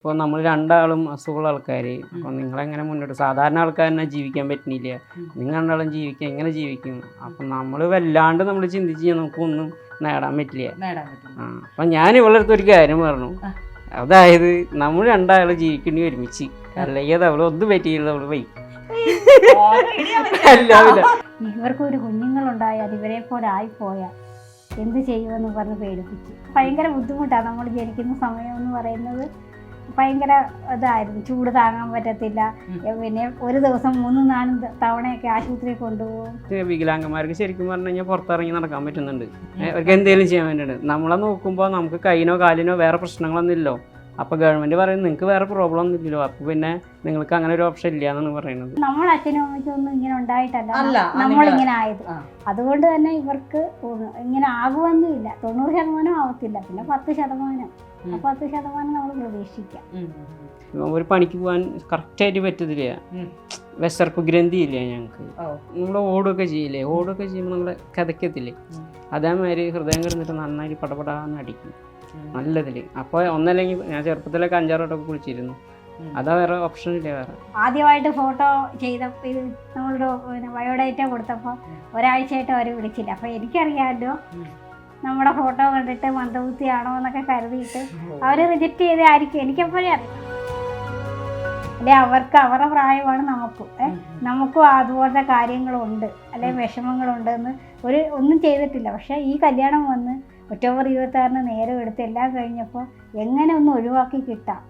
ഇപ്പോൾ നമ്മൾ രണ്ടാളും അസുഖമുള്ള ആൾക്കാർ അപ്പോൾ നിങ്ങളെങ്ങനെ മുന്നോട്ട് സാധാരണ ആൾക്കാരനെ ജീവിക്കാൻ പറ്റുന്നില്ല. നിങ്ങൾ രണ്ടാളും ജീവിക്കുക എങ്ങനെ ജീവിക്കും? അപ്പം നമ്മൾ വല്ലാണ്ട് നമ്മൾ ചിന്തിച്ച് നമുക്കൊന്നും നേടാൻ പറ്റില്ല. അപ്പം ഞാൻ ഇവളുടെ അടുത്ത് ഒരു കാര്യം പറഞ്ഞു. അതായത് നമ്മൾ രണ്ടാളും ജീവിക്കേണ്ടി ഒരുമിച്ച്. അല്ലെങ്കിൽ അത് അവൾ ഒന്നും പറ്റിയില്ല അവൾ പോയി. ഇവർക്ക് ഒരു കുഞ്ഞുങ്ങളുണ്ടായാൽ ഇവരെ പോലെ ആയിപ്പോയാൽ എന്ത് ചെയ്യുമെന്ന് പറഞ്ഞ് പേടിപ്പിച്ചു. ഭയങ്കര ബുദ്ധിമുട്ടാണ് നമ്മൾ ജനിക്കുന്ന സമയം എന്ന് പറയുന്നത്. ഭയങ്കര ഇതായിരുന്നു. ചൂട് താങ്ങാൻ പറ്റത്തില്ല. പിന്നെ ഒരു ദിവസം മൂന്നും നാലും തവണയൊക്കെ ആശുപത്രിയിൽ കൊണ്ടുപോകും. വികലാംഗന്മാർക്ക് ശരിക്കും പറഞ്ഞു കഴിഞ്ഞാൽ പുറത്തിറങ്ങി നടക്കാൻ പറ്റുന്നുണ്ട്. അവർക്ക് എന്തെങ്കിലും ചെയ്യാൻ വേണ്ടിയിട്ട്. നമ്മളെ നോക്കുമ്പോൾ നമുക്ക് കൈനോ കാലിനോ വേറെ പ്രശ്നങ്ങളൊന്നും ഇല്ലോ അപ്പോൾ ഗവൺമെന്റ് പറയുന്നത് നിങ്ങൾക്ക് വേറെ പ്രോബ്ലം ഒന്നും ഇല്ലല്ലോ. അപ്പോൾ പിന്നെ നിങ്ങൾക്ക് അങ്ങനെ ഒരു ഓപ്ഷൻ ഇല്ല എന്നാണ് പറയുന്നത്. നമ്മൾ അച്ഛനും അമ്മയ്ക്കും ഒന്നും ഇങ്ങനെ ഉണ്ടായിട്ടല്ല. അല്ല, നമ്മളിങ്ങനെ ആയത്. അതുകൊണ്ട് തന്നെ ഇവർക്ക് ഇങ്ങനെ ഇങ്ങനെ ഇല്ല തൊണ്ണൂറ് ശതമാനം ആവത്തില്ല. പിന്നെ പത്ത് ശതമാനം. പത്ത് ശതമാനം നമ്മൾ പ്രതീക്ഷിക്കാം. ഒരു പണിക്ക് പോകാൻ കറക്റ്റായിട്ട് പറ്റത്തില്ല. വിശർപ്പ് ഗ്രന്ഥി ഇല്ല ഞങ്ങൾക്ക് ഓ. നമ്മൾ ഓടുകയൊക്കെ ചെയ്യില്ലേ? ഓടുകയൊക്കെ ചെയ്യുമ്പോൾ നമ്മളെ കഥക്കത്തില്ലേ. അതേമാതിരി ഹൃദയം കിടന്നിട്ട് നന്നായി പടപടാന്ന് അടിക്കും. നല്ലതിൽ. നല്ലതിൽ അപ്പോൾ ഒന്നല്ലെങ്കിൽ ഞാൻ ചെറുപ്പത്തിലൊക്കെ അഞ്ചാറ് വട്ടമൊക്കെ കുളിച്ചിരുന്നു അതാ വേറെ ഓപ്ഷൻ ഇല്ല വേറെ? ആദ്യമായിട്ട് ഫോട്ടോ ചെയ്തപ്പോൾ ഇത് നമ്മളൊരു ബയോഡേറ്റ കൊടുത്തപ്പോൾ ഒരാഴ്ചയായിട്ട് അവർ വിളിച്ചില്ല. അപ്പോൾ എനിക്കറിയാമല്ലോ. നമ്മുടെ ഫോട്ടോ കണ്ടിട്ട് മന്ദബുദ്ധിയാണോ എന്നൊക്കെ കരുതിയിട്ട് അവർ റിജക്റ്റ് ചെയ്തായിരിക്കും എനിക്കെപ്പോഴേ അറിയാം. അല്ലെ അവർക്ക് അവരുടെ പ്രായമാണ് നമുക്കും ഏ? ഉം, ഉം. നമുക്കും അതുപോലത്തെ കാര്യങ്ങളുണ്ട്. അല്ലെ വിഷമങ്ങളുണ്ട് എന്ന് ഒരു ഒന്നും ചെയ്തിട്ടില്ല. പക്ഷെ ഈ കല്യാണം വന്ന് ഒക്ടോബർ ഇരുപത്തി നേരം എടുത്ത് എല്ലാം കഴിഞ്ഞപ്പോൾ എങ്ങനെ ഒന്ന് ഒഴിവാക്കി കിട്ടാം?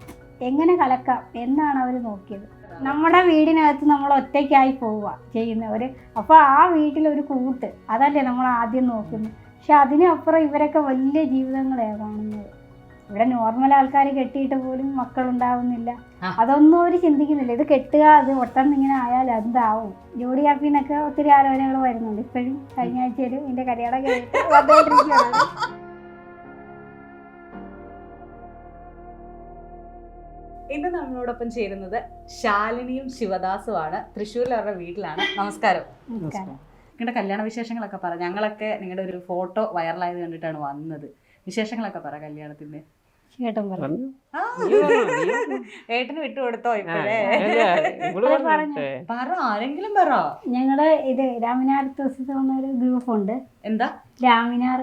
എങ്ങനെ കലക്കാം? എന്നാണ് അവർ നോക്കിയത്. നമ്മുടെ വീടിനകത്ത് നമ്മൾ ഒറ്റയ്ക്കായി പോവുക ചെയ്യുന്നവർ അപ്പോൾ ആ വീട്ടിലൊരു കൂട്ട് അതല്ലേ നമ്മൾ ആദ്യം നോക്കുന്നത്. പക്ഷെ അതിനപ്പുറം ഇവരൊക്കെ വലിയ ജീവിതങ്ങളെയാണ് കാണുന്നത്. ഇവിടെ നോർമൽ ആൾക്കാർ കെട്ടിയിട്ട് പോലും മക്കൾ ഉണ്ടാവുന്നില്ല അതൊന്നും അവർ ചിന്തിക്കുന്നില്ല. ഇത് കെട്ടുക അത് ഒട്ടന്ന് ഇങ്ങനെ ആയാൽ എന്താവും ജോഡി ആപ്പിന്നൊക്കെ ഒത്തിരി ആലോചനകൾ വരുന്നുണ്ട്. ഇപ്പോഴും കഴിഞ്ഞ ആഴ്ചയിൽ എന്റെ കല്യാണം കഴിഞ്ഞിട്ട് ഇന്ന് നമ്മളോടൊപ്പം ചേരുന്നത് ശാലിനിയും ശിവദാസുമാണ് തൃശ്ശൂരിൽ അവരുടെ വീട്ടിലാണ്. നമസ്കാരം. നമസ്കാരം. നിങ്ങളുടെ കല്യാണ വിശേഷങ്ങളൊക്കെ പറ. ഞങ്ങളൊക്കെ നിങ്ങളുടെ ഒരു ഫോട്ടോ വൈറലായത് കണ്ടിട്ടാണ് വന്നത്. വിശേഷങ്ങളൊക്കെ പറ കല്യാണത്തിന്റെ. ചേട്ടൻ പറഞ്ഞു. ഏട്ടന് വിട്ടുകൊടുത്തോ ഇപ്പോഴേ? പറ ആരെങ്കിലും പറ. ഞങ്ങളുടെ ഇത് രാമിനാർ ദിവസത്തെ ഒരു ഗ്രൂപ്പ് ഉണ്ട് എന്താ രാമിനാർ.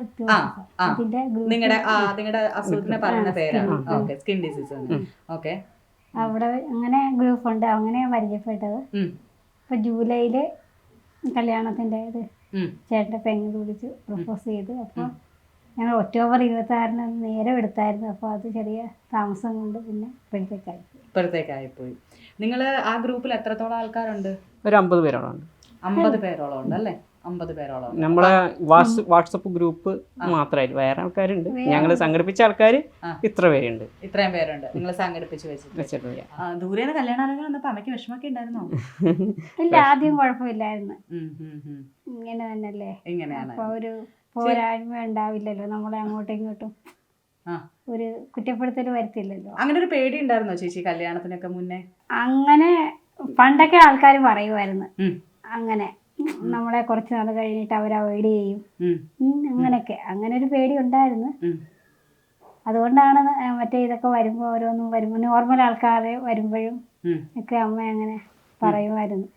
അതിന്റെ ഗ്രൂപ്പ് നിങ്ങളുടെ നിങ്ങളുടെ അസുഖത്തിനെ പറയുന്ന പേരാണ് skin. Okay skin disease. Okay. അവിടെ അങ്ങനെ ഗ്രൂപ്പ് ഉണ്ട് അങ്ങനെ പരിചയപ്പെട്ടത്. ഇപ്പൊ ജൂലൈയിൽ കല്യാണത്തിന്റെ ഇത് ചേട്ടന്റെ പെങ്ങൾ വിളിച്ച് പ്രപ്പോസ് ചെയ്തു. അപ്പോൾ ഞങ്ങൾ ഒക്ടോബർ ഇരുപത്തി ആറിന് നേരം എടുത്തായിരുന്നു അപ്പോൾ അത് ചെറിയ താമസം കൊണ്ട് പിന്നെ ഇപ്പോഴത്തേക്കായി പോയി. നിങ്ങൾ ആ ഗ്രൂപ്പിൽ എത്രത്തോളം ആൾക്കാരുണ്ട്? ഒരു അമ്പത് പേരോളം ഉണ്ട്. അമ്പത് പേരോളം ഉണ്ട് അല്ലേ അമ്പത് പേരോളം. നമ്മളെ വാട്സ് വാട്സപ്പ് ഗ്രൂപ്പ് മാത്രമായിട്ട്. വേറെ ആൾക്കാരുണ്ട്. ഞങ്ങൾ സംഘടിപ്പിച്ച ആൾക്കാർ. ഇത്ര പേരുണ്ട്. ഇത്രയും പേരുണ്ട്. നിങ്ങൾ സംഘടിപ്പിച്ച് വെച്ചിട്ടുണ്ട്. ദൂരേന്ന് കല്യാണാലോചന വന്നപ്പോ അമ്മയ്ക്ക് വിഷമൊക്കെ ഉണ്ടായിരുന്നോ? ഇല്ല ആദ്യം കുഴപ്പമില്ലായിരുന്നു. ഇങ്ങനെ തന്നെയല്ലേ? ഇങ്ങനെയാണ്. അപ്പോൾ ഒരു പോരായ്മ ഉണ്ടാവില്ലല്ലോ. നമ്മളെ അങ്ങോട്ടും ഇങ്ങോട്ടും. ആ. ഒരു കുറ്റപ്പെടുത്തൽ വരുത്തില്ലല്ലോ. അങ്ങനെ ഒരു പേടി ഉണ്ടായിരുന്നോ ചേച്ചി കല്യാണത്തിനൊക്കെ മുന്നേ? അങ്ങനെ പണ്ടൊക്കെ ആൾക്കാർ പറയുമായിരുന്നു അങ്ങനെ. നമ്മളെ കുറച്ച് നാൾ കഴിഞ്ഞിട്ട് അവർ അവോയ്ഡ് ചെയ്യും. അങ്ങനെയൊക്കെ. അങ്ങനെ ഒരു പേടി ഉണ്ടായിരുന്നു. അതുകൊണ്ടാണ് മറ്റേ ഇതൊക്കെ വരുമ്പോ ഓരോന്നും വരുമ്പോൾ നോർമൽ ആൾക്കാർ വരുമ്പോഴും ഒക്കെ അമ്മ അങ്ങനെ പറയുമായിരുന്നു.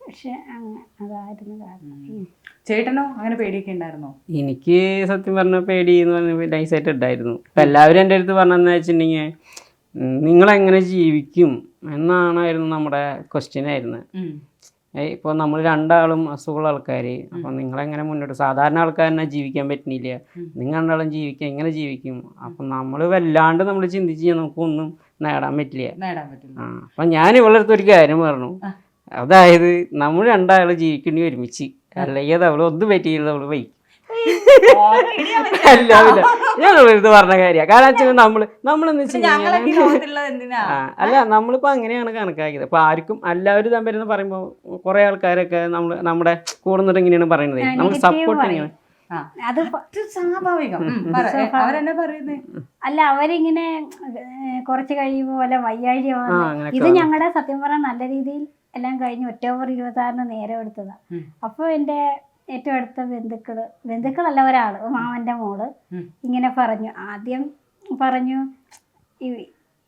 പക്ഷെ അങ്ങ അതായിരുന്നു കാരണം. ചേട്ടനോ അങ്ങനെ പേടിയൊക്കെ ഉണ്ടായിരുന്നോ? എനിക്ക് സത്യം പറഞ്ഞ പേടി എന്ന് പറഞ്ഞ നൈസായിട്ട് ഉണ്ടായിരുന്നു ഇപ്പം എല്ലാവരും എന്റെ അടുത്ത് പറഞ്ഞതെന്ന് വെച്ചിട്ടുണ്ടെങ്കിൽ നിങ്ങളെങ്ങനെ ജീവിക്കും എന്നാണായിരുന്നു നമ്മുടെ ക്വസ്റ്റ്യൻ ആയിരുന്നു ഉം, ഇപ്പോൾ നമ്മൾ രണ്ടാളും അസുഖമുള്ള ആൾക്കാർ അപ്പോൾ നിങ്ങളെങ്ങനെ മുന്നോട്ട്? സാധാരണ ആൾക്കാരനെ ജീവിക്കാൻ പറ്റുന്നില്ല. നിങ്ങൾ രണ്ടാളും ജീവിക്കാൻ എങ്ങനെ ജീവിക്കും? അപ്പം നമ്മൾ വല്ലാണ്ട് നമ്മൾ ചിന്തിച്ച് കഴിഞ്ഞാൽ നമുക്കൊന്നും നേടാൻ പറ്റില്ല. അപ്പം ഞാൻ ഇവളുടെ അടുത്ത് ഒരു കാര്യം പറഞ്ഞു. അതായത് നമ്മൾ രണ്ടാൾ ജീവിക്കേണ്ടി ഒരുമിച്ച്. അല്ലെങ്കിൽ അത് അവൾ ഒന്നും പറ്റിയില്ല അവൾ പോയി അല്ല അല്ല. ഞാൻ വെറുതെ പറഞ്ഞ കാര്യമാണ് കാരണം വെച്ചാൽ നമ്മൾ നമ്മളെന്ന് വെച്ചാൽ അല്ല നമ്മളിപ്പോ അങ്ങനെയാണ് കണക്കാക്കിയത്. അപ്പൊ ആർക്കും എല്ലാവരും തമ്മിലെന്ന് പറയുമ്പോൾ കുറേ ആൾക്കാരൊക്കെ നമ്മൾ നമ്മുടെ കൂടെ നിന്നിട്ട് ഇങ്ങനെയാണ് പറയുന്നത്. നമുക്ക് സപ്പോർട്ട് ചെയ്യണം ആ, അത് സ്വാഭാവികം. അല്ല അവരിങ്ങനെ കുറച്ച് കഴിയുമ്പോ വല്ല വയ്യാഴ്ച ഇത് ഞങ്ങളുടെ സത്യം പറഞ്ഞാൽ നല്ല രീതിയിൽ എല്ലാം കഴിഞ്ഞ് ഒക്ടോബർ ഇരുപത്തി ആറിന് നേരെ എടുത്തതാണ് അപ്പൊ അപ്പോൾ എന്റെ ഏറ്റവും അടുത്ത ബന്ധുക്കൾ ബന്ധുക്കളല്ല ഒരാൾ മാമന്റെ മോൾ. ഇങ്ങനെ പറഞ്ഞു. ആദ്യം പറഞ്ഞു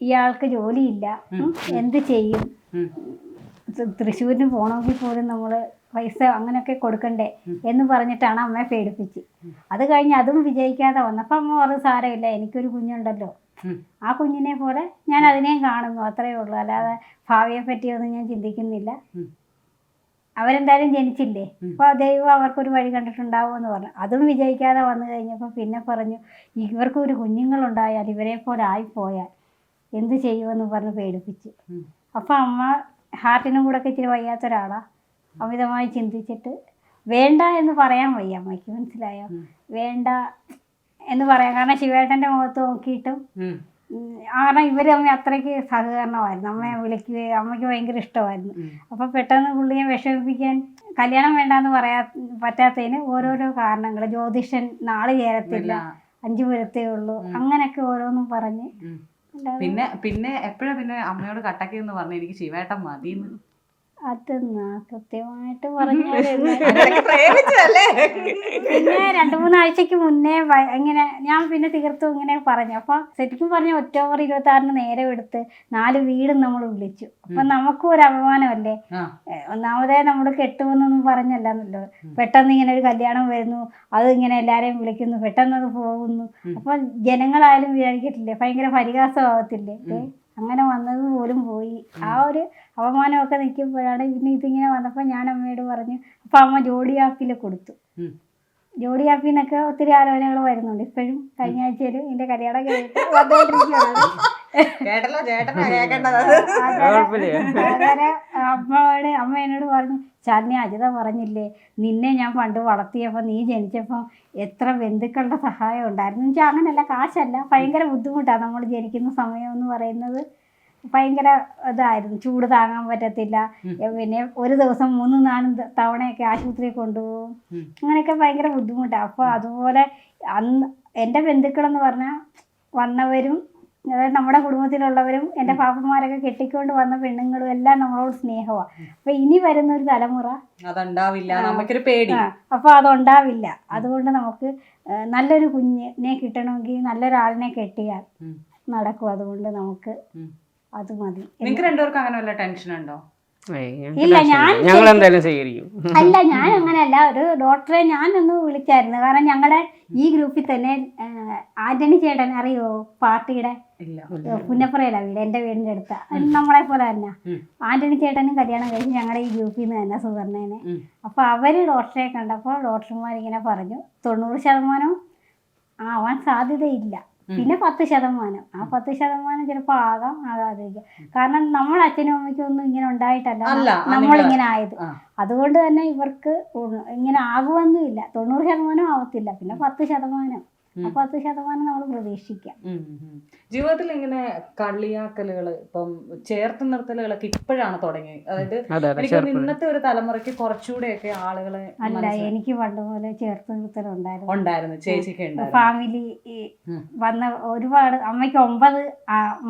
ഇയാൾക്ക് ജോലിയില്ല. എന്ത് ചെയ്യും? തൃശ്ശൂരിന് പോകണമെങ്കിൽ പോലും നമ്മൾ പൈസ അങ്ങനെയൊക്കെ കൊടുക്കണ്ടേ? എന്ന് പറഞ്ഞിട്ടാണ് അമ്മയെ പേടിപ്പിച്ച്. അത് കഴിഞ്ഞ് അതും വിജയിക്കാതെ വന്നപ്പോൾ അമ്മ പറഞ്ഞു സാരമില്ല എനിക്കൊരു കുഞ്ഞുണ്ടല്ലോ. ആ കുഞ്ഞിനെ പോലെ ഞാൻ അതിനെയും കാണുന്നു. അത്രയേ ഉള്ളൂ. അല്ലാതെ ഭാവിയെ പറ്റിയൊന്നും ഞാൻ ചിന്തിക്കുന്നില്ല. അവരെന്തായാലും ജനിച്ചില്ലേ? അപ്പോൾ ദൈവം അവർക്കൊരു വഴി കണ്ടിട്ടുണ്ടാവും എന്ന് പറഞ്ഞു. അതും വിജയിക്കാതെ വന്നു കഴിഞ്ഞപ്പോൾ പിന്നെ പറഞ്ഞു ഇവർക്ക് ഒരു കുഞ്ഞുങ്ങളുണ്ടായാൽ ഇവരെ പോലെ ആയിപ്പോയാൽ എന്ത് ചെയ്യുമെന്ന് പറഞ്ഞ് പേടിപ്പിച്ചു. അപ്പൊ അമ്മ ഹാർട്ടിനും കൂടെ ഒക്കെ ഇച്ചിരി വയ്യാത്ത ഒരാളാണ് അമിതമായി ചിന്തിച്ചിട്ട് വേണ്ട എന്ന് പറയാൻ വയ്യ അമ്മയ്ക്ക് മനസ്സിലായോ? വേണ്ട എന്ന് പറയാം. കാരണം ശിവേട്ടന്റെ മുഖത്ത് നോക്കിയിട്ടും കാരണം ഇവർ അമ്മ അത്രയ്ക്ക് സഹകരണമായിരുന്നു. അമ്മയെ വിളിക്കുകയും അമ്മയ്ക്ക് ഭയങ്കര ഇഷ്ടമായിരുന്നു. അപ്പോൾ പെട്ടെന്ന് പുള്ളിയെ വിഷമിപ്പിക്കാൻ കല്യാണം വേണ്ടാന്ന് പറയാ പറ്റാത്തതിന് ഓരോരോ കാരണങ്ങൾ ജ്യോതിഷൻ നാളെ ചേരത്തില്ല. അഞ്ചു പുരത്തേ ഉള്ളൂ. അങ്ങനെയൊക്കെ ഓരോന്നും പറഞ്ഞ് പിന്നെ പിന്നെ എപ്പോഴാ പിന്നെ അമ്മയോട് കട്ടക്കെന്ന് പറഞ്ഞു എനിക്ക് ശിവേട്ടൻ മതി അതെന്നാ കൃത്യമായിട്ട് പറഞ്ഞല്ലേ പിന്നെ രണ്ടു മൂന്നാഴ്ചക്ക് മുന്നേ ഇങ്ങനെ ഞാൻ പിന്നെ തീർത്തും ഇങ്ങനെ പറഞ്ഞു. അപ്പൊ ശരിക്കും പറഞ്ഞ ഒക്ടോബർ ഇരുപത്തി ആറിന് നേരെ എടുത്ത് നാല് വീടും നമ്മൾ വിളിച്ചു. അപ്പൊ നമുക്കും ഒരു അപമാനമല്ലേ? ഒന്നാമതേ നമ്മൾ കെട്ടുമെന്നൊന്നും പറഞ്ഞല്ലോ പെട്ടെന്ന് ഇങ്ങനെ ഒരു കല്യാണം വരുന്നു. അത് ഇങ്ങനെ എല്ലാരെയും വിളിക്കുന്നു. പെട്ടെന്ന് അത് പോകുന്നു. അപ്പൊ ജനങ്ങളായാലും വിചാരിക്കത്തില്ലേ? ഭയങ്കര പരിഹാസമാകത്തില്ലേ അങ്ങനെ വന്നത് പോലും പോയി. ആ ഒരു അവമാനമൊക്കെ നിൽക്കുമ്പോഴാണ് പിന്നെ ഇതിങ്ങനെ വന്നപ്പോൾ ഞാൻ അമ്മയോട് പറഞ്ഞു അപ്പം അമ്മ ജോഡി ആപ്പിൽ കൊടുത്തു. ജോഡി ആപ്പിൽ നിന്നൊക്കെ ഒത്തിരി ആലോചനകൾ വരുന്നുണ്ട്. ഇപ്പോഴും കഴിഞ്ഞ ആഴ്ചയിൽ എന്റെ കല്യാണം കഴിഞ്ഞിട്ട് വന്നുകൊണ്ടിരിക്കുകയാണ്. കേട്ടല്ലോ ചേട്ടനാ അങ്ങനെ അമ്മയോട് അമ്മ എന്നോട് പറഞ്ഞു ചാലിനി അജിത പറഞ്ഞില്ലേ നിന്നെ ഞാൻ പണ്ട് വളർത്തിയപ്പോൾ നീ ജനിച്ചപ്പോൾ എത്ര ബന്ധുക്കളുടെ സഹായം ഉണ്ടായിരുന്നു? എന്ന് വെച്ചാൽ അങ്ങനെയല്ല കാശല്ല ഭയങ്കര ബുദ്ധിമുട്ടാണ് നമ്മൾ ജനിക്കുന്ന സമയം എന്ന് പറയുന്നത്. ഭയങ്കര ഇതായിരുന്നു ചൂട് താങ്ങാൻ പറ്റത്തില്ല. പിന്നെ ഒരു ദിവസം മൂന്ന് നാലും തവണയൊക്കെ ആശുപത്രിയിൽ കൊണ്ടുപോകും. അങ്ങനെയൊക്കെ ഭയങ്കര ബുദ്ധിമുട്ടാണ്. അപ്പോൾ അതുപോലെ അന്ന് എന്റെ ബന്ധുക്കളെന്ന് പറഞ്ഞാൽ വന്നവരും അതായത് നമ്മുടെ കുടുംബത്തിലുള്ളവരും എന്റെ പാപ്പന്മാരൊക്കെ കെട്ടിക്കൊണ്ട് വന്ന പെണ്ണുങ്ങളും എല്ലാം നമ്മളോട് സ്നേഹമാണ് അപ്പൊ ഇനി വരുന്ന ഒരു തലമുറ അതുണ്ടാവില്ല. നമുക്കൊരു പേടി. അപ്പൊ അതുണ്ടാവില്ല. അതുകൊണ്ട് നമുക്ക് നല്ലൊരു കുഞ്ഞിനെ കിട്ടണമെങ്കിൽ നല്ലൊരാളിനെ കെട്ടിയാൽ നടക്കും. അതുകൊണ്ട് നമുക്ക്. അത് മതി. നിങ്ങൾക്ക് രണ്ടുപേർക്കും അങ്ങനെ വല്ല ടെൻഷൻ ഉണ്ടോ ഇല്ല, ഞാൻ ഞങ്ങൾ എന്തായാലും സ്വീകരിക്കും. അല്ല ഞാൻ അങ്ങനെയല്ല ഒരു ഡോക്ടറെ ഞാനൊന്ന് വിളിച്ചായിരുന്നു. കാരണം ഞങ്ങളുടെ ഈ ഗ്രൂപ്പിൽ തന്നെ ആന്റണി ചേട്ടൻ അറിയോ പാർട്ടിയുടെ പുന്നപ്പുറയില വീട് എന്റെ വീടിന്റെ അടുത്ത. നമ്മളെ പോലെ തന്നെ. ആന്റണി ചേട്ടനും കല്യാണം കഴിച്ച് ഞങ്ങളുടെ ഈ ഗ്രൂപ്പിൽ നിന്ന് തന്നെ സുവർണേനെ അപ്പൊ അവർ ഡോക്ടറെ കണ്ടപ്പോൾ ഡോക്ടർമാർ ഇങ്ങനെ പറഞ്ഞു തൊണ്ണൂറ് ശതമാനം ആവാൻ സാധ്യതയില്ല. പിന്നെ പത്ത് ശതമാനം. ആ പത്ത് ശതമാനം ചിലപ്പോൾ ആകാം ആകാതിരിക്കാം കാരണം നമ്മൾ അച്ഛനും അമ്മയ്ക്കും ഒന്നും ഇങ്ങനെ ഉണ്ടായിട്ടല്ല. നമ്മളിങ്ങനെ ആയത്. അതുകൊണ്ട് തന്നെ ഇവർക്ക് ഇങ്ങനെ ആകുമെന്നും ഇല്ല തൊണ്ണൂറ് ശതമാനം ആവത്തില്ല. പിന്നെ പത്ത് ശതമാനം. പത്ത് ശതമാനം നമ്മൾ പ്രതീക്ഷിക്കാം. ജീവിതത്തിൽ ഇങ്ങനെ കളിയാക്കലുകൾ ഇപ്പം ചേർത്ത് നിർത്തലുകളൊക്കെ ഇപ്പോഴാണ് തുടങ്ങിയത്. അതായത് എനിക്ക് ഇന്നത്തെ ഒരു തലമുറയ്ക്ക് കുറച്ചുകൂടെയൊക്കെ ആളുകളെ അല്ല എനിക്ക് പണ്ട് പോലെ ചേർത്ത് നിർത്തലുണ്ടായിരുന്നു. ഉണ്ടായിരുന്നു ചേച്ചിക്ക് ഫാമിലി. വന്ന ഒരുപാട് അമ്മയ്ക്ക് ഒമ്പത്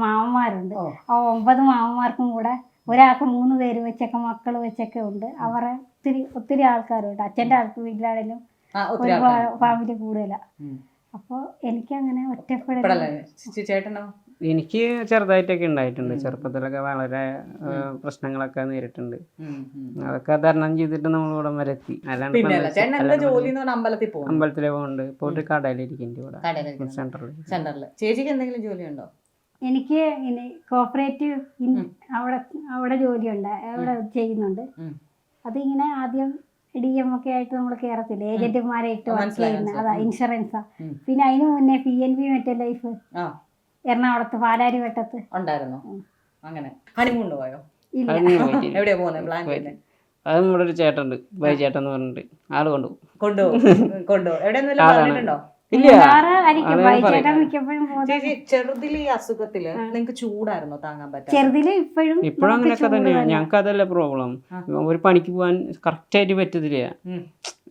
മാമന്മാരുണ്ട്. ആ ഒമ്പത് മാമന്മാർക്കും കൂടെ ഒരാൾക്ക് മൂന്ന് പേര് വെച്ചൊക്കെ മക്കൾ വെച്ചൊക്കെ ഉണ്ട്. അവരെ ഒത്തിരി ഒത്തിരി ആൾക്കാരുണ്ട്. അച്ഛന്റെ ആൾക്ക് വീട്ടിലാണെങ്കിലും ഒരുപാട് ഫാമിലി കൂടുതലാണ്. അപ്പോൾ എനിക്ക് അങ്ങനെ ഒറ്റപ്പെടലോ ചേട്ടനോ? എനിക്ക് ചെറുതായിട്ടൊക്കെ ഉണ്ടായിട്ടുണ്ട്. ചെറുപ്പത്തിലൊക്കെ വളരെ പ്രശ്നങ്ങളൊക്കെ നേരിട്ടുണ്ട്. അതൊക്കെ തരണം ചെയ്തിട്ട് നമ്മൾ ഇവിടെ വരെ എത്തി. അല്ലാണ്ട് അമ്പലത്തിൽ പോകും അമ്പലത്തിലെ പോകുന്നുണ്ട് പോയിട്ട് കടയിലിരിക്കുന്നുണ്ട് ഇവിടെ. സെന്ററിൽ സെന്ററിൽ ചേച്ചിക്ക് എന്തെങ്കിലും ജോലി ഉണ്ടോ എനിക്ക് ഇനി കോപ്പറേറ്റീവ് അവിടെ അവിടെ ജോലിയുണ്ട്. അവിടെ ചെയ്യുന്നുണ്ട്. അതിങ്ങനെ ആദ്യം ഡി എം ഒക്കെ ആയിട്ട് നമ്മൾ കേറത്തില്ല? ഏജന്റുമാരെ ഇട്ട് വർക്ക് ചെയ്യുന്ന അതാ ഇൻഷുറൻസാ പിന്നെ അതിന് മുന്നേ പി എൻ ബി മറ്റേ ലൈഫ് ആ. എറണാകുളത്ത് പാലാരി വട്ടത്ത് ഉണ്ടായിരുന്നു അങ്ങനെ. ഹണിമൂണിന് പോയോ? ഇല്ല. എവിടെയാ പോകുന്നത് പ്ലാൻ അത് നമ്മുടെ ഒരു ചേട്ടനുണ്ട് ബൈ ചേട്ടൻ എന്ന് പറഞ്ഞിട്ട്. ആൾ കൊണ്ടുപോകും. കൊണ്ടുപോകും. കൊണ്ടുപോകും. ആളാണ്. പറഞ്ഞിട്ടുണ്ടോ? ഇല്ല. ചേച്ചി ചെറുതിൽ ഈ അസുഖത്തിൽ നിങ്ങക്ക് ചൂടായിരുന്നോ താങ്ങാൻ ചെറുതിൽ ഇപ്പോഴും അങ്ങനെയൊക്കെ ഞങ്ങൾക്ക് അതല്ല പ്രോബ്ലം ഒരു പണിക്ക് പോകാൻ കറക്റ്റായിട്ട് പറ്റത്തില്ല. ഉം.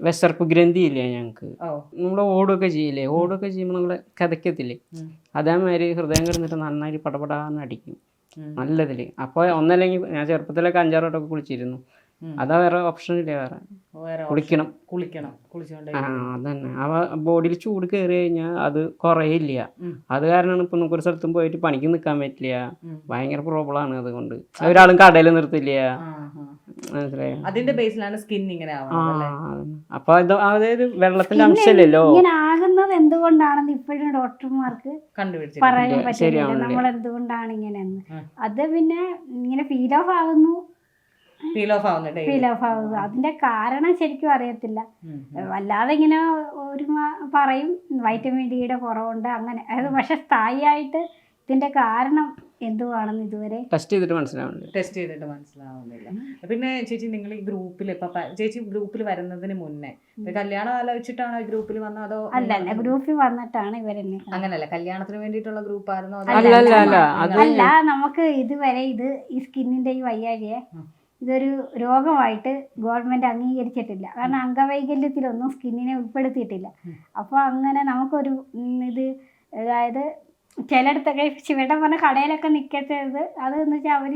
വിശർപ്പ് ഗ്രന്ഥി ഇല്ല ഞങ്ങൾക്ക് ഓടൊക്കെ നമ്മൾ ഓടുകയൊക്കെ ചെയ്യില്ലേ? ഓടുകയൊക്കെ ചെയ്യുമ്പോൾ നമ്മളെ കഥക്കത്തില്ലേ. അതേമാതിരി ഹൃദയം കിടന്നിട്ട് നന്നായിട്ട് പടപടാന്ന് അടിക്കും. നല്ലതിൽ. അപ്പൊ അപ്പോൾ ഒന്നല്ലെങ്കിൽ ഞാൻ ചെറുപ്പത്തിലൊക്കെ അഞ്ചാറ് വട്ടമൊക്കെ കുളിച്ചിരുന്നു. അതാ വേറെ ഓപ്ഷൻ ഇല്ല വേറെ. കുളിക്കണം. കുളിക്കണം. കുളിച്ചോണ്ടേ ആ അതന്നെ. അവ ബോഡിയിൽ ചൂട് കയറി കഴിഞ്ഞാൽ അത് കുറയില്ല. അത് കാരണമാണ് ഇപ്പൊ നമുക്കൊരു സ്ഥലത്തും പോയിട്ട് പണിക്ക് നിൽക്കാൻ പറ്റില്ല. ഭയങ്കര പ്രോബ്ലം ആണ് അതുകൊണ്ട്. ഒരാളും കടയിൽ നിർത്തില്ല. മനസ്സിലായോ? അതിന്റെ ബേസിലാണ് സ്കിൻ ഇങ്ങനെ. അപ്പൊ ഇത് അതായത് വെള്ളത്തിന്റെ അംശമില്ലല്ലോ. ഇങ്ങനെ ആകുന്നത് എന്തുകൊണ്ടാണെന്ന് ഇപ്പോഴും ഡോക്ടർമാർക്ക് പറയാൻ പറ്റില്ല നമ്മൾ എന്തുകൊണ്ടാണ് ഇങ്ങനെയെന്ന്. ഉം. അത് പിന്നെ ഇങ്ങനെ ഫീൽ ഓഫ് ആകുന്നു. ഫീൽ ഓഫ് ആവുന്നത് ഫീൽ ഓഫ് ആകുന്നു അതിന്റെ കാരണം ശരിക്കും അറിയത്തില്ല. വല്ലാതെ ഇങ്ങനെ ഒരു പറയും വൈറ്റമിൻ ഡിയുടെ കുറവുണ്ട് അങ്ങനെ. അത് പക്ഷെ സ്ഥായിയായിട്ട് ഇതിന്റെ കാരണം എന്തുവാണെന്ന് ഇതുവരെ ടെസ്റ്റ് ചെയ്തിട്ട് മനസ്സിലാവുന്നില്ല. ടെസ്റ്റ് ചെയ്തിട്ട് മനസ്സിലാവുന്നില്ല. പിന്നെ ചേച്ചി നിങ്ങൾ ഈ ഗ്രൂപ്പിൽ ഇപ്പൊ ചേച്ചി ഗ്രൂപ്പിൽ വരുന്നതിന് മുന്നേ കല്യാണം ആലോചിച്ചിട്ടാണോ ഈ ഗ്രൂപ്പിൽ വന്നത് അതോ അല്ല അല്ല. ഗ്രൂപ്പിൽ വന്നിട്ടാണ് ഇവരെന്നെ. അങ്ങനല്ല. കല്യാണത്തിന് വേണ്ടിയിട്ടുള്ള ഗ്രൂപ്പ് ആയിരുന്നു അല്ല, നമുക്ക് ഇതുവരെ ഇത് ഈ സ്കിന്നിന്റെ ഈ വയ്യാഴിയെ. ഇതൊരു രോഗമായിട്ട് ഗവൺമെന്റ് അംഗീകരിച്ചിട്ടില്ല. കാരണം അംഗവൈകല്യത്തിലൊന്നും സ്കിന്നിനെ ഉൾപ്പെടുത്തിയിട്ടില്ല. അപ്പോൾ അങ്ങനെ നമുക്കൊരു ഇത് അതായത് ചിലയിടത്തൊക്കെ ശിവയുടെ പറഞ്ഞ കടയിലൊക്കെ നിൽക്കത്തത് അത് എന്ന് വെച്ചാൽ അവർ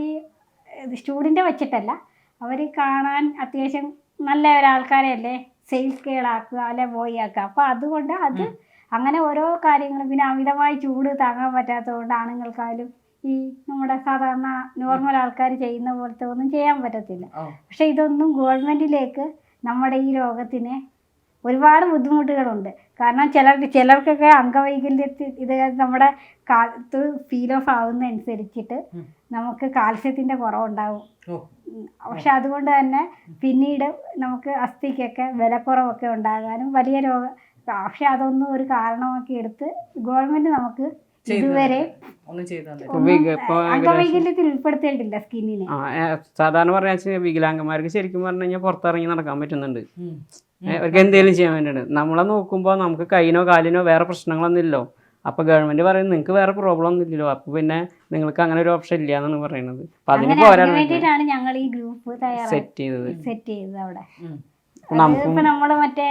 സ്റ്റുഡന്റ് വെച്ചിട്ടല്ല. അവർ കാണാൻ അത്യാവശ്യം നല്ല ഒരാൾക്കാരെയല്ലേ? സെയിൽസ് കേളാക്കുക അല്ലെ ബോയ് ആക്കുക. അപ്പോൾ അതുകൊണ്ട് അത് അങ്ങനെ ഓരോ കാര്യങ്ങളും പിന്നെ അമിതമായി ചൂട് താങ്ങാൻ പറ്റാത്തതുകൊണ്ട് ആണുങ്ങൾക്കായാലും ഈ നമ്മുടെ സാധാരണ നോർമൽ ആൾക്കാർ ചെയ്യുന്ന പോലത്തെ ഒന്നും ചെയ്യാൻ പറ്റത്തില്ല. പക്ഷെ ഇതൊന്നും ഗവൺമെന്റിലേക്ക് നമ്മുടെ ഈ രോഗത്തിന് ഒരുപാട് ബുദ്ധിമുട്ടുകളുണ്ട്. കാരണം ചിലർ ചിലർക്കൊക്കെ അംഗവൈകല്യത്തിൽ ഇത് നമ്മുടെ കാലത്ത് ഫീൽ ഓഫ് ആവുന്ന അനുസരിച്ചിട്ട് നമുക്ക് കാൽസ്യത്തിന്റെ കുറവുണ്ടാവും. പക്ഷെ അതുകൊണ്ട് തന്നെ പിന്നീട് നമുക്ക് അസ്ഥിക്കൊക്കെ വിലക്കുറവൊക്കെ ഉണ്ടാകാനും വലിയ രോഗ പക്ഷെ അതൊന്നും ഒരു കാരണമാക്കി എടുത്ത് ഗവൺമെന്റ് നമുക്ക് ഇതുവരെ അംഗവൈകല്യത്തിൽ സ്കിന്നിനെ. ആ സാധാരണ പറയാ വികലാംഗമാർക്ക് വികലാംഗന്മാർക്ക് ശരിക്കും പറഞ്ഞു കഴിഞ്ഞാൽ പുറത്തിറങ്ങി നടക്കാൻ പറ്റുന്നുണ്ട്. അവർക്ക് എന്തെങ്കിലും ചെയ്യാൻ വേണ്ടിയിട്ട്. നമ്മളെ നോക്കുമ്പോൾ നമുക്ക് കൈനോ കാലിനോ വേറെ പ്രശ്നങ്ങളൊന്നും അപ്പൊ ഗവൺമെന്റ് പറയുന്നത് നിങ്ങൾക്ക് വേറെ പ്രോബ്ലം ഒന്നും ഇല്ലല്ലോ. അപ്പൊ പിന്നെ നിങ്ങൾക്ക് അങ്ങനെ ഒരു ഓപ്ഷൻ ഇല്ല എന്നാണ് പറയുന്നത്. അപ്പൊ അതിന് അങ്ങനെ പോരാൻ വേണ്ടിയിട്ടാണ് ഞങ്ങൾ ഈ ഗ്രൂപ്പ് തയ്യാറാക്കി സെറ്റ് ചെയ്തത്. സെറ്റ് ചെയ്തത് അവിടെ. നമുക്ക് നമ്മൾ മറ്റേ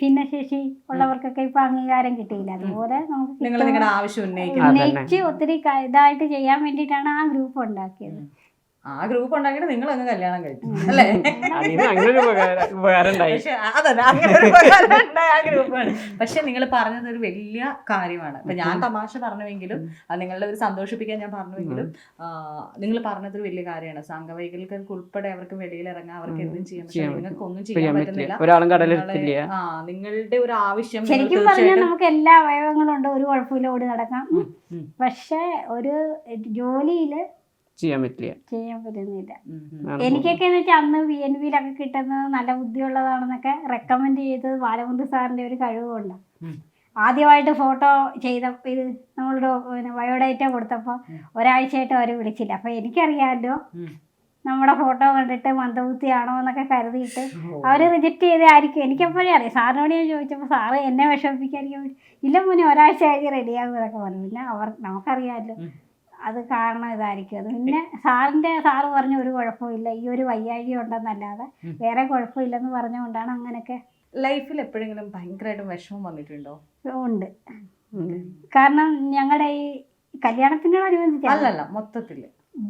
ഭിന്നശേഷി ഉള്ളവർക്കൊക്കെ ഇപ്പൊ അംഗീകാരം കിട്ടിയില്ല. അതുപോലെ നമുക്ക് നിങ്ങൾ നിങ്ങളുടെ ആവശ്യം. ഉന്നയിച്ച് ഒത്തിരി ഇതായിട്ട് ചെയ്യാൻ വേണ്ടിയിട്ടാണ് ആ ഗ്രൂപ്പ് ഉണ്ടാക്കിയത്. ആ ഗ്രൂപ്പ് ഉണ്ടാക്കിട്ട് നിങ്ങൾ അങ്ങ് കല്യാണം കഴിച്ചു അല്ലേ? അങ്ങനെ ഒരു ഉപകാരം ഉണ്ടായി. ആ ഗ്രൂപ്പാണ് പക്ഷെ നിങ്ങൾ പറഞ്ഞത് ഒരു വലിയ കാര്യമാണ്. ഇപ്പൊ ഞാൻ തമാശ പറഞ്ഞുവെങ്കിലും അത് നിങ്ങളുടെ ഒരു സന്തോഷിപ്പിക്കാൻ ഞാൻ പറഞ്ഞുവെങ്കിലും നിങ്ങൾ പറഞ്ഞത് ഒരു വലിയ കാര്യമാണ്. സംഘവൈകൾക്ക് ഉൾപ്പെടെ അവർക്ക് വെളിയിൽ ഇറങ്ങാം അവർക്ക് എന്തും ചെയ്യാൻ പറ്റും നിങ്ങൾക്ക് ഒന്നും ചെയ്യാൻ പറ്റുന്നില്ല. ആ നിങ്ങളുടെ ഒരു ആവശ്യം ശരിക്കും പറഞ്ഞാൽ നമുക്ക് എല്ലാ അവയവങ്ങളും ഉണ്ട് ഒരു കുഴപ്പമില്ല ഓടി നടക്കാം. പക്ഷെ ഒരു ജോലിയിൽ ചെയ്യാൻ പറ്റില്ല. ചെയ്യാൻ പറ്റുന്നില്ല. എനിക്കൊക്കെ എന്ന് വെച്ചാൽ അന്ന് വി എൻ വിയിലൊക്കെ കിട്ടുന്നത് നല്ല ബുദ്ധിയുള്ളതാണെന്നൊക്കെ റെക്കമെൻഡ് ചെയ്തത് ബാലമുന്ദ് സാറിന്റെ ഒരു കഴിവുണ്ട് ആദ്യമായിട്ട് ഫോട്ടോ ചെയ്ത ഇത് നമ്മളുടെ പിന്നെ ബയോഡേറ്റ കൊടുത്തപ്പോൾ. ഒരാഴ്ചയായിട്ട് അവർ വിളിച്ചില്ല. അപ്പോൾ എനിക്കറിയാമല്ലോ. നമ്മുടെ ഫോട്ടോ കണ്ടിട്ട് മന്ദബുദ്ധിയാണോ എന്നൊക്കെ കരുതിയിട്ട് അവർ അവർ റിജക്റ്റ് ചെയ്തായിരിക്കും എനിക്കെപ്പോഴും അറിയാം. സാറിനോട് ഞാൻ ചോദിച്ചപ്പോൾ സാറ് എന്നെ വിഷമിപ്പിക്കായിരിക്കും ഇല്ല മുന്നേ ഒരാഴ്ച കഴിഞ്ഞ് റെഡിയാകും എന്നൊക്കെ പറഞ്ഞു. പിന്നെ അവർ നമുക്കറിയാമല്ലോ. അത് കാരണം ഇതായിരിക്കും. അത് പിന്നെ സാറിന്റെ സാറ് പറഞ്ഞ ഒരു കുഴപ്പമില്ല ഈ ഒരു വയ്യാഴിക ഉണ്ടെന്നല്ലാതെ. വേറെ കുഴപ്പമില്ലെന്ന് പറഞ്ഞുകൊണ്ടാണ് അങ്ങനെയൊക്കെ ലൈഫിൽ എപ്പോഴെങ്കിലും ഭയങ്കരമായിട്ടും വിഷമം വന്നിട്ടുണ്ടോ? ഉണ്ട്. കാരണം ഞങ്ങളുടെ ഈ കല്യാണത്തിനോടനുബന്ധിച്ച് അല്ലല്ല മൊത്തത്തിൽ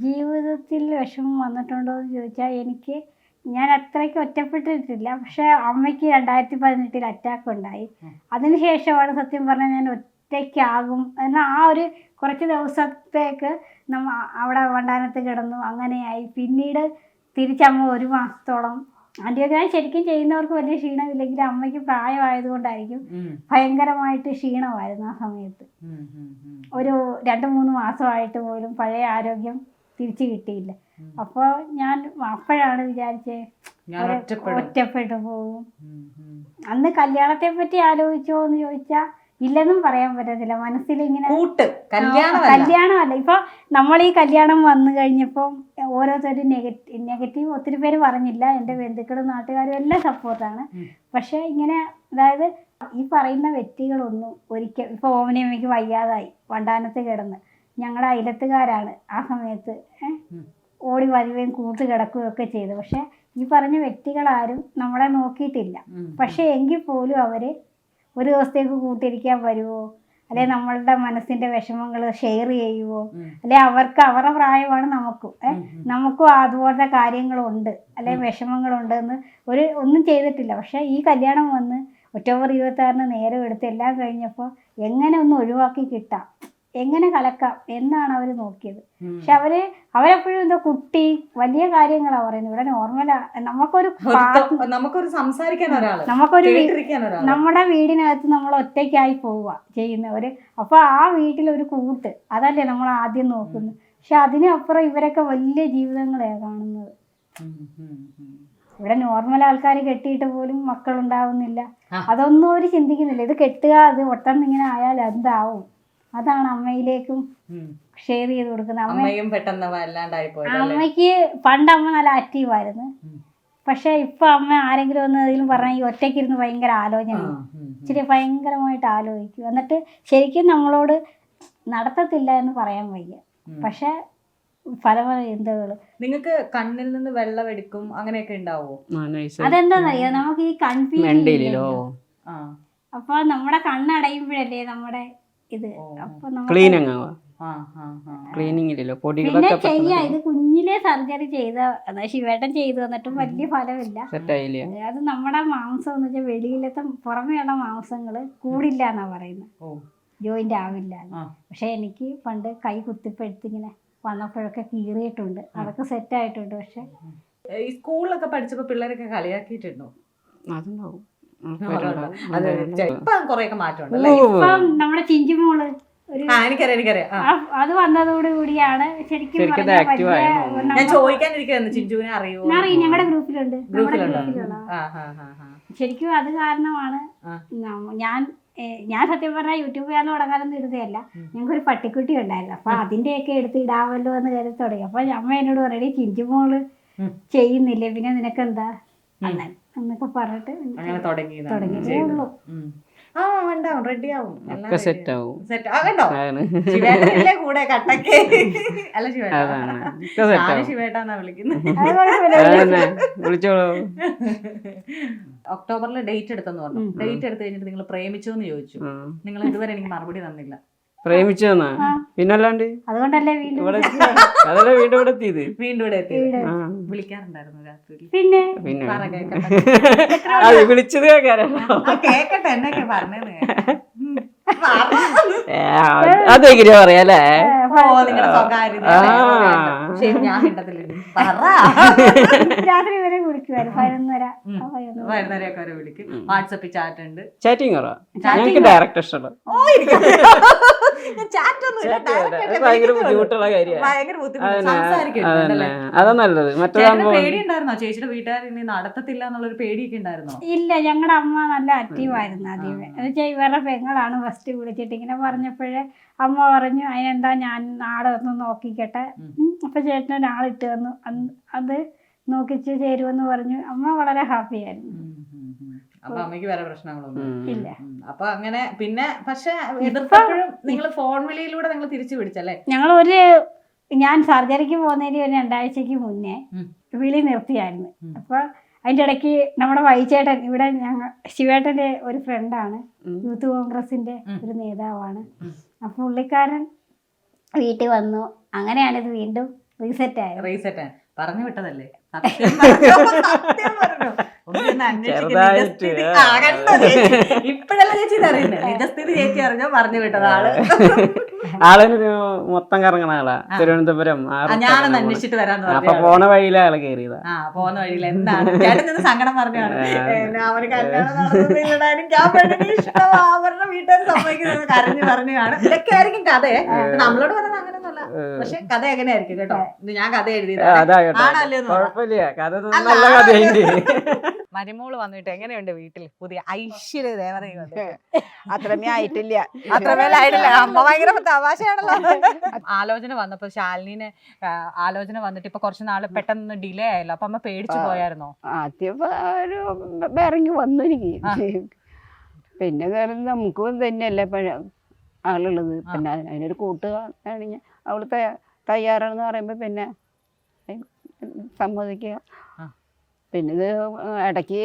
ജീവിതത്തിൽ വിഷമം വന്നിട്ടുണ്ടോ എന്ന് ചോദിച്ചാൽ എനിക്ക് ഞാൻ അത്രയ്ക്ക് ഒറ്റപ്പെട്ടിട്ടില്ല. പക്ഷെ അമ്മയ്ക്ക് രണ്ടായിരത്തി പതിനെട്ടിൽ അറ്റാക്ക് ഉണ്ടായി. അതിനുശേഷമാണ് സത്യം പറഞ്ഞാൽ ഞാൻ ഒറ്റയ്ക്കാകും. എന്നാൽ ആ ഒരു കുറച്ച് ദിവസത്തേക്ക് നമ്മ അവിടെ വണ്ടാനത്ത് കിടന്നു. അങ്ങനെയായി. പിന്നീട് തിരിച്ചമ്മ ഒരു മാസത്തോളം ആന്റിയോഗ്രാം ശരിക്കും ചെയ്യുന്നവർക്ക് വലിയ ക്ഷീണമില്ലെങ്കിലും അമ്മയ്ക്ക് പ്രായമായതുകൊണ്ടായിരിക്കും ഭയങ്കരമായിട്ട് ക്ഷീണമായിരുന്നു ആ സമയത്ത്. ഒരു രണ്ട് മൂന്ന് മാസമായിട്ട് പോലും പഴയ ആരോഗ്യം തിരിച്ചു കിട്ടിയില്ല. അപ്പൊ അപ്പോൾ ഞാൻ അപ്പോഴാണ് വിചാരിച്ചത് ഒറ്റപ്പെട്ടു പോകും. അന്ന് കല്യാണത്തെ പറ്റി ആലോചിച്ചോ എന്ന് ചോദിച്ചാൽ ഇല്ലെന്നും പറയാൻ പറ്റത്തില്ല. മനസ്സിൽ ഇങ്ങനെ കൂട്ട്. കല്യാണം കല്യാണമല്ല. ഇപ്പൊ നമ്മൾ ഈ കല്യാണം വന്നു കഴിഞ്ഞപ്പോൾ ഓരോരുത്തരും നെഗറ്റീവ് നെഗറ്റീവ് ഒത്തിരി പേര് പറഞ്ഞില്ല. എന്റെ ബന്ധുക്കളും നാട്ടുകാരും എല്ലാം സപ്പോർട്ടാണ് പക്ഷെ ഇങ്ങനെ അതായത് ഈ പറയുന്ന വ്യക്തികളൊന്നും ഒരിക്കൽ ഇപ്പൊ ഓമനിയമ്മയ്ക്ക് വയ്യാതായി വണ്ടാനത്ത് കിടന്ന്. ഞങ്ങളുടെ അയലത്തുകാരാണ് ആ സമയത്ത്. ഓടി വരുകയും കൂട്ട് കിടക്കുകയും ഒക്കെ ചെയ്തു. പക്ഷെ ഈ പറഞ്ഞ വ്യക്തികളാരും നമ്മളെ നോക്കിയിട്ടില്ല. പക്ഷെ എങ്കിൽ പോലും അവർ ഒരു ദിവസത്തേക്ക് കൂട്ടിരിക്കാൻ വരുമോ അല്ലെ നമ്മളുടെ മനസ്സിന്റെ വിഷമങ്ങൾ ഷെയർ ചെയ്യുവോ. അല്ലെ അവർക്ക് അവരുടെ പ്രായമാണ് നമുക്കും. നമുക്കും അതുപോലത്തെ കാര്യങ്ങളുണ്ട്. അല്ലെ വിഷമങ്ങളുണ്ട് എന്ന് ഒരു ഒന്നും ചെയ്തിട്ടില്ല. പക്ഷെ ഈ കല്യാണം വന്ന് ഒക്ടോബർ ഇരുപത്തി ആറിന് നേരം എടുത്ത് എല്ലാം കഴിഞ്ഞപ്പോൾ എങ്ങനെ ഒന്ന് ഒഴിവാക്കി കിട്ടാം? എങ്ങനെ കലക്കാം എന്നാണ് അവർ നോക്കിയത്. പക്ഷെ അവർ അവരെപ്പോഴും എന്താ കുട്ടി വലിയ കാര്യങ്ങളാ പറയുന്നത്. ഇവിടെ നോർമലാ നമുക്കൊരു നമുക്കൊരു സംസാരിക്കാൻ നമുക്കൊരു നമ്മുടെ വീടിനകത്ത് നമ്മൾ ഒറ്റയ്ക്കായി പോവുക ചെയ്യുന്നവര് അപ്പൊ ആ വീട്ടിലൊരു കൂട്ട് അതല്ലേ നമ്മൾ ആദ്യം നോക്കുന്നത്. പക്ഷെ അതിനപ്പുറം ഇവരൊക്കെ വലിയ ജീവിതങ്ങളെയാണ് കാണുന്നത്. ഇവിടെ നോർമൽ ആൾക്കാർ കെട്ടിയിട്ട് പോലും മക്കളുണ്ടാവുന്നില്ല. ഉണ്ടാവുന്നില്ല അതൊന്നും അവർ ചിന്തിക്കുന്നില്ല. ഇത് കെട്ടുക അത് ഒട്ടം ഇങ്ങനെ ആയാൽ എന്താവും? അതാണ് അമ്മയിലേക്കും ഷെയർ ചെയ്ത് കൊടുക്കുന്നത്. അമ്മയും പെട്ടെന്ന് വല്ലാണ്ടായി പോയതല്ലേ? അമ്മയ്ക്ക് പണ്ട് അമ്മ നല്ല ആക്റ്റീവായിരുന്നു. പക്ഷെ ഇപ്പൊ അമ്മ ആരെങ്കിലും ഒന്ന് ഇതിലും പറഞ്ഞാൽ ഈ ഒറ്റയ്ക്കിരുന്ന് ഭയങ്കര ആലോചന. ഇച്ചിരി ഭയങ്കരമായിട്ട് ആലോചിക്കും. എന്നിട്ട് ശരിക്കും നമ്മളോട് നടത്തത്തില്ല എന്ന് പറയാൻ വയ്യ. പക്ഷെ പല പല ചിന്തകൾ നിങ്ങൾക്ക് കണ്ണിൽ നിന്ന് വെള്ളം എടുക്കും അങ്ങനെയൊക്കെ ഉണ്ടാവോ? അതെന്താന്നറിയോ? നമുക്ക് ഈ കൺഫ്യൂഷൻ അപ്പൊ നമ്മുടെ കണ്ണടയുമ്പോഴല്ലേ നമ്മുടെ ഇത്. അപ്പൊ പൊടികളൊക്കെ ചെയ്യാം. ഇത് കുഞ്ഞിലെ സർജറി ചെയ്ത ശിവേട്ടൻ ചെയ്തു എന്നിട്ടും വലിയ ഫലമില്ല. സെറ്റ് ആയില്ല അത് നമ്മുടെ മാംസം എന്ന് വെച്ചാൽ വെളിയിലത്തെ പുറമെയുള്ള മാംസങ്ങൾ കൂടില്ല എന്നാ പറയുന്നത്. ഓ. ജോയിന്റ് ആവില്ല. പക്ഷെ എനിക്ക് പണ്ട് കൈ കുത്തിപ്പെടുത്തിങ്ങനെ വന്നപ്പോഴൊക്കെ കീറിയിട്ടുണ്ട്. അതൊക്കെ സെറ്റ് ആയിട്ടുണ്ട് പക്ഷെ ഈ സ്കൂളിലൊക്കെ പഠിച്ചപ്പോ പിള്ളേരൊക്കെ കളിയാക്കിയിട്ടുണ്ടോ? അതുണ്ടാവും. അത് ഇപ്പൊ കൊറേയൊക്കെ മാറ്റമുണ്ട് അല്ലേ? ഇപ്പം നമ്മുടെ ചിഞ്ചുമോൾ എനിക്കറിയാം എനിക്കറിയാം. അത് വന്നതോടു കൂടിയാണ് ശരിക്കും. ഞാൻ ചോദിക്കാനിരിക്കുന്നു ചിഞ്ചുവിനെ അറിയോ ഞാൻ അറിയാം ഞങ്ങളുടെ ഗ്രൂപ്പിലുണ്ട്. നമ്മുടെ ഗ്രൂപ്പിലുണ്ടോ? ഗ്രൂപ്പിലുള്ള ആ ആ ആ ആ ശരിക്കും അത് കാരണമാണ് ഞാൻ ഞാൻ സത്യം പറഞ്ഞാൽ യൂട്യൂബ് ചാനൽ തുടങ്ങാനൊന്നും ഇരുന്നതല്ല ഞങ്ങൾക്കൊരു പട്ടിക്കുട്ടി ഉണ്ടായിരുന്നു. അപ്പൊ അതിന്റെയൊക്കെ എടുത്ത് ഇടാമല്ലോ എന്ന് കരുതി തുടങ്ങി. അപ്പൊ അമ്മ എന്നോട് പറയണേ ചിഞ്ചുമോൾ ചെയ്യുന്നില്ലേ? പിന്നെ നിനക്കെന്താ? അണ്ണൻ എന്നൊക്കെ പറഞ്ഞിട്ട് അങ്ങനെ തുടങ്ങി തുടങ്ങിയതേ ഉള്ളൂ. ആ ഉണ്ടാവും റെഡി ആവും. ഒക്കെ സെറ്റ് ആവും. സെറ്റ് ആ കണ്ടോ? അതാണ്. കൂടെ കട്ടക്ക്. അല്ല ശിവേട്ട. അതാണ്. ഒക്കെ സെറ്റ് ഞാനും ആവും. ശിവേട്ടാന്നാ വിളിക്കുന്നത് ഒക്ടോബറിൽ ഡേറ്റ് എടുത്തെന്ന് പറഞ്ഞു. ഡേറ്റ് എടുത്ത് കഴിഞ്ഞിട്ട് നിങ്ങൾ പ്രേമിച്ചോന്ന് ചോദിച്ചു. നിങ്ങൾ ഇതുവരെ എനിക്ക് മറുപടി തന്നില്ല. പ്രേമിച്ചു. പിന്നല്ലാണ്ട്? അതുകൊണ്ടല്ലേ ഇവിടെ അതല്ലേ വീണ്ടും ഇവിടെ എത്തിയത്? വീണ്ടും ഇവിടെ. വിളിക്കാറുണ്ടായിരുന്നു രാത്രി പിന്നെ? പിന്നെ. അത് വിളിച്ചത് കേക്കാരോ കേക്കട്ടെ എന്നൊക്കെ പറഞ്ഞത്. അതെങ്ങനെയാ പറയാല്ലേ ഓ നിങ്ങളുടെ സ്വകാര്യത ആ. ശരി ഞാൻ മിണ്ടത്തില്ല പറ. രാത്രി വരെ വൈകുന്നേരമൊക്കെ വരെ വിളിക്കും. വാട്സപ്പിൽ ചാറ്റ് ഉണ്ട്. Chatting ഞങ്ങൾക്ക് ഡയറക്റ്റ് ഇഷ്ടമുള്ള ചാറ്റ് ഒന്നും ഇല്ല, Chat ആയിട്ട് ഭയങ്കര ബുദ്ധിമുട്ടുള്ള കാര്യമാണ്? അതാ നല്ലത് പേടിയുണ്ടായിരുന്നോ? ചേച്ചിയുടെ വീട്ടുകാർ ഇനി നടത്തത്തില്ല എന്നുള്ളൊരു പേടിയൊക്കെ ഉണ്ടായിരുന്നോ? ഇല്ല ഞങ്ങളുടെ അമ്മ നല്ല ആക്റ്റീവായിരുന്നു ആദ്യമേ. എന്ന് വെച്ചാൽ ഇവരുടെ പെങ്ങളാണ് ഫസ്റ്റ് വിളിച്ചിട്ട് ഇങ്ങനെ പറഞ്ഞപ്പോഴേ അമ്മ പറഞ്ഞു അതിനെന്താ ഞാൻ നാളെ ഒന്ന് നോക്കിക്കട്ടെ. അപ്പൊ ചേട്ടന് ഒരാളിട്ട് തന്നു. അന്ന് അത് നോക്കിച്ച് ചേരുമെന്ന് പറഞ്ഞു. അമ്മ വളരെ ഹാപ്പിയായിരുന്നു. അപ്പൊ അമ്മയ്ക്ക് വേറെ പ്രശ്നങ്ങളൊന്നും. ഇല്ല. അപ്പൊ അങ്ങനെ പിന്നെ പക്ഷെ എതിർത്തപ്പോഴും നിങ്ങൾ ഫോൺ വിളിയിലൂടെ നിങ്ങൾ തിരിച്ചു പിടിച്ചല്ലേ? ഞങ്ങൾ ഒരു ഞാൻ സർജറിക്ക് പോകുന്നതിന് ഒരു രണ്ടാഴ്ചക്ക് മുന്നേ. വിളി നിർത്തിയായിരുന്നു. ഉം. അതിന്റെ ഇടയ്ക്ക് നമ്മുടെ വൈചേട്ടൻ ഇവിടെ ഞങ്ങൾ ശിവേട്ടന്റെ ഒരു ഫ്രണ്ടാണ്. യൂത്ത് കോൺഗ്രസിന്റെ ഒരു നേതാവാണ്. അപ്പം അപ്പോൾ പുള്ളിക്കാരൻ വീട്ടിൽ വന്നു. അങ്ങനെയാണിത് വീണ്ടും റീസെറ്റ് ആയത്. റീസെറ്റ് പറഞ്ഞു വിട്ടതല്ലേ? ഇപ്പഴല്ലേ ചേച്ചി അറിയുന്നത് നിജസ്ഥിതി ചേച്ചി അറിഞ്ഞോ? പറഞ്ഞു വിട്ടത് ആൾ ആളിന് ഇത് മൊത്തം കറങ്ങണ ആളാ. തിരുവനന്തപുരം ഞാനൊന്ന് അന്വേഷിച്ചിട്ട് വരാന്ന് അപ്പൊ പോണ വഴിയിലെ ആൾ കേറിയതാ. ആ പോകുന്ന വഴിയിൽ എന്താണ്? ചേട്ടൻ സങ്കടം പറഞ്ഞാണ് ആ. കല്യാണം ഇഷ്ടമാ അവരുടെ വീട്ടുകാർ സമ്മതിക്കുന്നത് കരഞ്ഞു പറഞ്ഞു കാണും. ഇതൊക്കെ ആയിരിക്കും കഥയെ നമ്മളോട് പറയുന്നത് അങ്ങനെയൊന്നുമല്ല പക്ഷെ കഥ എങ്ങനെയായിരിക്കും കേട്ടോ? ഞാൻ കഥ എഴുതിയത്. ആണല്ലേ കഥ നല്ല കഥയുണ്ട് മരുമോൾ വന്നിട്ട് എങ്ങനെയുണ്ട് വീട്ടിൽ പുതിയ ഐശ്വര്യ ദേവതയും അത്രമേ ആയിട്ടില്ല. അത്രമേലായിട്ടില്ല അമ്മ ഭയങ്കര തമാശയാണല്ലോ. ആലോചന വന്നപ്പോ ശാലിനിനെ ആലോചന വന്നിട്ട് ഇപ്പൊ കുറച്ച് നാൾ പെട്ടെന്ന് ഡിലേ ആയല്ലോ. അപ്പൊ അമ്മ പേടിച്ചു. പോയായിരുന്നോ? ആദ്യം ഒരു ഇറങ്ങി വന്നു എനിക്ക്. പിന്നെ കാരണം നമുക്ക് തന്നെയല്ലേ പഴ ആളുള്ളത്. പിന്നെ അതിനൊരു കൂട്ട് അവൾ തയ്യാ- തയ്യാറാണെന്ന് പറയുമ്പോ പിന്നെ സമ്മതിക്കുക. പിന്നെ ഇത് ഇടയ്ക്ക്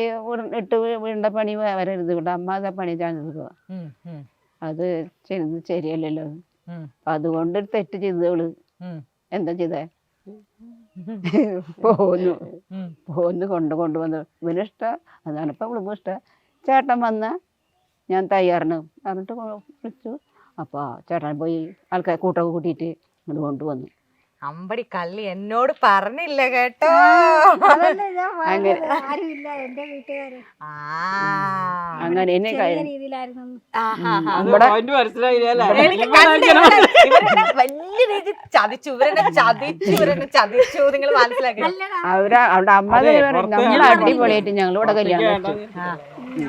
ഇട്ട് വീണ്ട പണി വരരുത്. ഇവിടെ അമ്മ അതാ പണി ഉം. അത് ചെയ്യുന്നത് ശരിയല്ലല്ലോ. അതുകൊണ്ട് ഒരു തെറ്റ് ചെയ്തവൾ. എന്താ ചെയ്തേ? പോന്നു. പോന്നു കൊണ്ട് കൊണ്ടുവന്നു ഇവനിഷ്ട അതാണ് ഇപ്പം ഇവളും ഇഷ്ടം. ചേട്ടൻ വന്ന ഞാൻ തയ്യാറാണ് പറഞ്ഞിട്ട് വിളിച്ചു. അപ്പോൾ ചേട്ടൻ പോയി ആൾക്കാർ കൂട്ടൊക്കെ കൂട്ടിയിട്ട് ഇങ്ങോട്ട് കൊണ്ടുവന്നു അമ്പടി കള്ളി എന്നോട് പറഞ്ഞില്ല കേട്ടോ. അങ്ങനെ. അവരുടെ ആരുമില്ല എന്റെ വീട്ടുകാര്. ആ. അങ്ങനെ എന്നെ വലിയ ചതിച്ചു. ഇവരെന്നെ ചതിച്ചു ഇവരെന്നെ ചതിച്ചു നിങ്ങൾ മനസ്സിലാക്കി. അവർ അവിടെ അമ്മ അതെ, നമ്മൾ അടിപൊളിയായിട്ട് പുറത്തേക്ക് കല്യാണം ആ.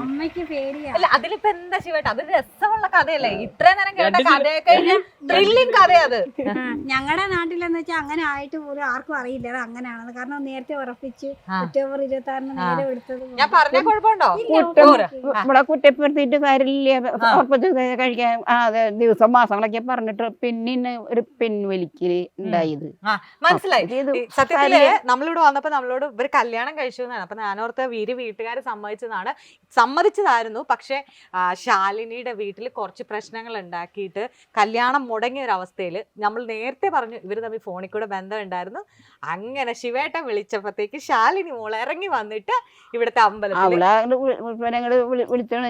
അമ്മയ്ക്ക് പേടിയാ. അല്ല അതിലിപ്പോ എന്താ ശിവേട്ട? അത് രസമുള്ള കഥയല്ലേ? ഇത്രയും നേരം കേട്ട കഥയൊക്കെ കഴിഞ്ഞ ത്രില്ലിംഗ് കഥയത് ഞങ്ങളുടെ നാട്ടിലെന്ന് വെച്ചാൽ അങ്ങനെ ആയിട്ട് പോലും ആർക്കും അറിയില്ല. അത് അങ്ങനെയാണെന്ന്. കാരണം നേരത്തെ ഉറപ്പിച്ച്. ഒക്ടോബർ ഇരുപത്തി ആറിന് നേരെ എടുത്തത് ഞാൻ പറഞ്ഞ കുഴപ്പമുണ്ടോ. ഇവിടെ കുറ്റപ്പെടുത്തിയിട്ട് കാര്യമില്ല. ഉറപ്പിച്ച് കഴിക്കാൻ ആ ദിവസം മാസങ്ങളൊക്കെ പറഞ്ഞിട്ട് പിന്നെ ഒരു പിൻവലിക്കൽ ഉണ്ടായത് മനസ്സിലായി. സത്യത്തിൽ നമ്മളിവിടെ വന്നപ്പോ നമ്മളോട് ഇവർ കല്യാണം കഴിച്ചു എന്നാണ്. അപ്പൊ ഞാനോർത്ത് വീര് വീട്ടുകാർ സമ്മതിച്ചതാണ്. സമ്മതിച്ചതായിരുന്നു. പക്ഷെ ശാലിനിയുടെ വീട്ടിൽ കുറച്ച് പ്രശ്നങ്ങൾ ഉണ്ടാക്കിയിട്ട് കല്യാണം മുടങ്ങിയ ഒരു അവസ്ഥയിൽ നമ്മൾ നേരത്തെ പറഞ്ഞു ഇവർ തമ്മിൽ ഫോണിൽ കൂടെ ബന്ധമുണ്ടായിരുന്നു. അങ്ങനെ ശിവേട്ട വിളിച്ചപ്പോഴത്തേക്ക് ശാലിനി മോൾ ഇറങ്ങി വന്നിട്ട് ഇവിടുത്തെ അമ്പലത്തിൽ അവളെ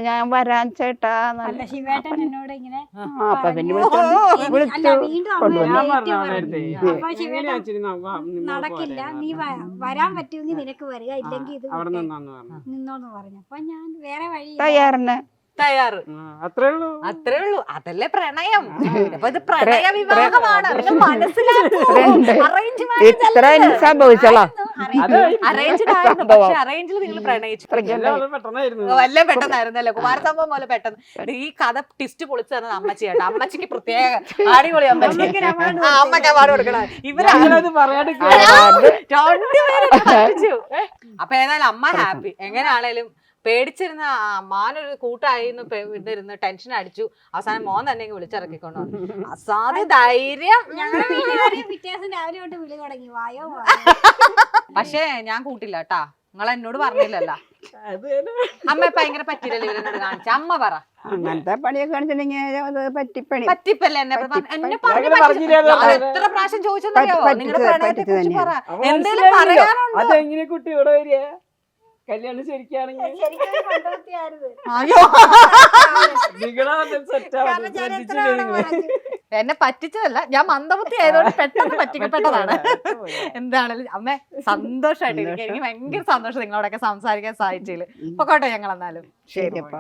ഞാൻ വരാൻ ചേട്ടാ അല്ല ശിവേട്ടൻ എന്നോട് ഇങ്ങനെ ആ അപ്പൊ പിന്നെ വിളിച്ചോണ്ട് അല്ല വീണ്ടും കൊണ്ടുവന്നു. ഞാൻ പറഞ്ഞു നേരത്തെ. നിങ്ങൾ നടക്കില്ല പോരെ നീ വ- വരാൻ പറ്റുമെങ്കിൽ നിനക്ക് വരിക ഇല്ലെങ്കിൽ ഇത് അവിടെ വിട്ടേ. നിന്നാന്ന് പറഞ്ഞു. നിന്നോന്ന് പറഞ്ഞു. അപ്പൊ ഞാൻ വേറെ വഴി തയ്യാറിന് തയ്യാറ്. അത്രേ ഉള്ളൂ. അത്രേ ഉള്ളൂ. അതല്ലേ പ്രണയം. അപ്പൊ ഇത് പ്രണയ വിവാഹമാണ്. നിങ്ങൾ ഇത്രയുണ്ട്. മനസ്സിലാക്കൂ. അറേഞ്ച് ഇത്ര സംഭവിച്ചോളാ. അറേഞ്ച്ഡ് ആയിരുന്നു. പക്ഷെ അറേഞ്ചിൽ നിങ്ങൾ പ്രണയിച്ചു. വല്ല പെട്ടെന്നായിരുന്നല്ലേ? കുമാരസംഭവം പോലെ പെട്ടെന്ന്. ഈ കഥ ടിസ്റ്റ് പൊളിച്ചു തന്നത് അമ്മച്ചിയാണ് അമ്മച്ചിക്ക് പ്രത്യേക അടിപൊളി അമ്മച്ചിക്ക് അവാർഡ് കൊടുക്കണം. ഇവർ ഞാനത് പറയാണ്ടിരിക്കുക. രണ്ടുപേരും പറ്റിച്ചു. അപ്പൊ ഏതായാലും അമ്മ ഹാപ്പി എങ്ങനെയാണേലും പേടിച്ചിരുന്ന ആ മാനൊരു കൂട്ടായി ഇരുന്ന് ടെൻഷൻ അടിച്ചു. അവസാനം മോൻ തന്നെ ഇങ്ങ് വിളിച്ചിറക്കിക്കൊണ്ട് വന്നു. അസാധ്യ ധൈര്യം. ഞങ്ങളുടെ വീട്ടുകാര് പിറ്റേ ദിവസം രാവിലെ തൊട്ട് വിളി തുടങ്ങി. വായോ പക്ഷേ ഞാൻ കൂട്ടില്ല കേട്ടാ നിങ്ങൾ എന്നോട് പറഞ്ഞില്ലല്ലോ. അമ്മ ഭയങ്കര പറ്റില്ലല്ലോ ഇവരെന്നോട് കാണിച്ച. അമ്മ പറ. അങ്ങനത്തെ പണിയൊക്കെ കാണിച്ചിട്ടുണ്ടെങ്കിൽ പറ്റിപ്പണി. പറ്റിപ്പല്ലേ എന്നെ? എന്നെ പറഞ്ഞു പറഞ്ഞില്ലേ എത്ര പ്രാവശ്യം ചോദിച്ചെന്നറിയോ? നിങ്ങളുടെ പറ. മനസ്സിലായില്ലോ. പറയാനുണ്ടോ അതെങ്ങനെ കുട്ടി ഇവിടെ വരിക കല്യാണം ശരിക്കാണെങ്കിൽ അയ്യോ. സെറ്റ് പറഞ്ഞു. എന്നെ പറ്റിച്ചതല്ല. ഞാൻ മന്ദബുദ്ധി ആയതുകൊണ്ട് പെട്ടെന്ന് പറ്റിക്കപ്പെട്ടതാണ് എന്താണെങ്കിലും അമ്മ സന്തോഷമായിട്ട് ഇരിക്കുക എനിക്ക് ഭയങ്കര സന്തോഷം നിങ്ങളോടൊക്കെ സംസാരിക്കാൻ സാധിച്ചതിൽ പൊക്കോട്ടെ ഞങ്ങൾ എന്നാലും ശരിയപ്പ